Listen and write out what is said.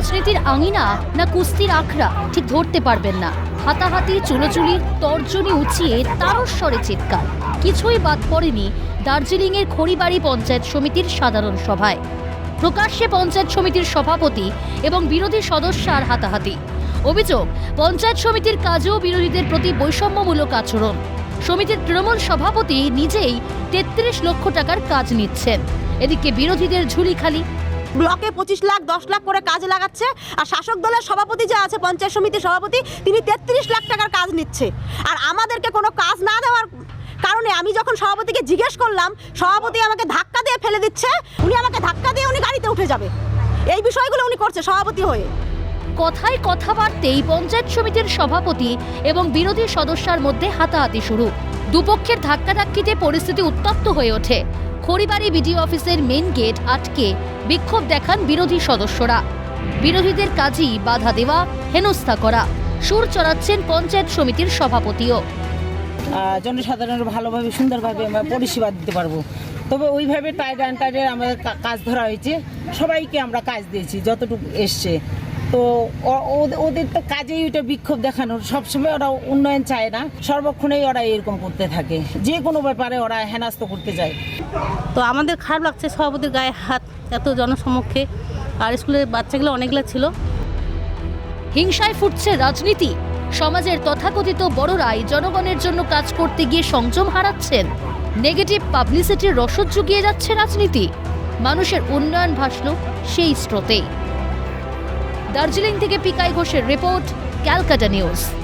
রাজনীতির আঙিনা না কুস্তির আখড়া ঠিক ধরতে পারবেন না। হাতাহাতি, চুলোচুলি, তর্জনী উঁচিয়ে তারস্বরে চিৎকার। কিছুই বাদ পড়েনি দার্জিলিংয়ের খড়িবাড়ি পঞ্চায়েত সমিতির সাধারণ সভায়। প্রকাশ্যে পঞ্চায়েত সমিতির সভাপতি এবং বিরোধী সদস্যার হাতাহাতি। অভিযোগ, পঞ্চায়েত সমিতির কাজেও বিরোধীদের প্রতি বৈষম্যমূলক আচরণ। সমিতির তৃণমূল সভাপতি নিজেই তেত্রিশ লক্ষ টাকার কাজ নিচ্ছেন। এদিকে বিরোধীদের ঝুলি খালি ব্লকে পঁচিশ লাখ, দশ লাখ করে কাজ লাগাচ্ছে। আর শাসক দলের সভাপতি যে আছে, পঞ্চায়েত সমিতির সভাপতি, তিনি তেত্রিশ লাখ টাকার কাজ নিচ্ছে। আর আমাদেরকে কোনো কাজ না দেওয়ার কারণে আমি যখন সভাপতিকে জিজ্ঞেস করলাম, সভাপতি আমাকে ধাক্কা দিয়ে ফেলে দিচ্ছে, উনি আমাকে ধাক্কা দিয়ে উনি গাড়িতে উঠে যাবে। এই বিষয়গুলো উনি করছে সভাপতি হয়ে। কথায় কথা বাড়তেই পঞ্চায়েত সমিতির সভাপতি এবং বিরোধী সদস্যার মধ্যে হাতাহাতি শুরু। দুপক্ষের ধাক্কাধাক্কিতে পরিস্থিতি উত্তপ্ত হয়ে ওঠে। খড়িবাড়ি বিডিও অফিসের মেন গেট আটকে বিক্ষোভ দেখান বিরোধী সদস্যরা। বিরোধীদের কাজই বাধা দেওয়া, হেনস্থা করা। সুর চড়াচ্ছেন পঞ্চায়েত সমিতির সভাপতিও। জনসাধারণের ভালোভাবে, সুন্দরভাবে আমরা পরিষেবা দিতে পারব। তবে ওইভাবে টাইড অ্যান্ড আমাদের কাজ ধরা হয়েছে। সবাইকে আমরা কাজ দিয়েছি, যতটুকু এসছে। তো ওদের তো কাজেই ওইটা বিক্ষোভ দেখানোর। সবসময় ওরা উন্নয়ন চায় না। সর্বক্ষণেই ওরা এরকম করতে থাকে। যে কোনো ব্যাপারে ওরা হেনাস্ত করতে যায়। তো আমাদের খারাপ লাগছে, সভাপতির গায়ে হাত এত জনসমক্ষে। আর স্কুলের বাচ্চাগুলো অনেকগুলো ছিল। হিংসায় ফুটছে রাজনীতি। সমাজের তথাকথিত বড়রাই জনগণের জন্য কাজ করতে গিয়ে সংযম হারাচ্ছেন। নেগেটিভ পাবলিসিটির রসদ জুগিয়ে যাচ্ছে রাজনীতি। মানুষের উন্নয়ন ভাসল সেই স্রোতেই। দার্জিলিং থেকে পিকাই ঘোষের রিপোর্ট ক্যালকাটা নিউজ।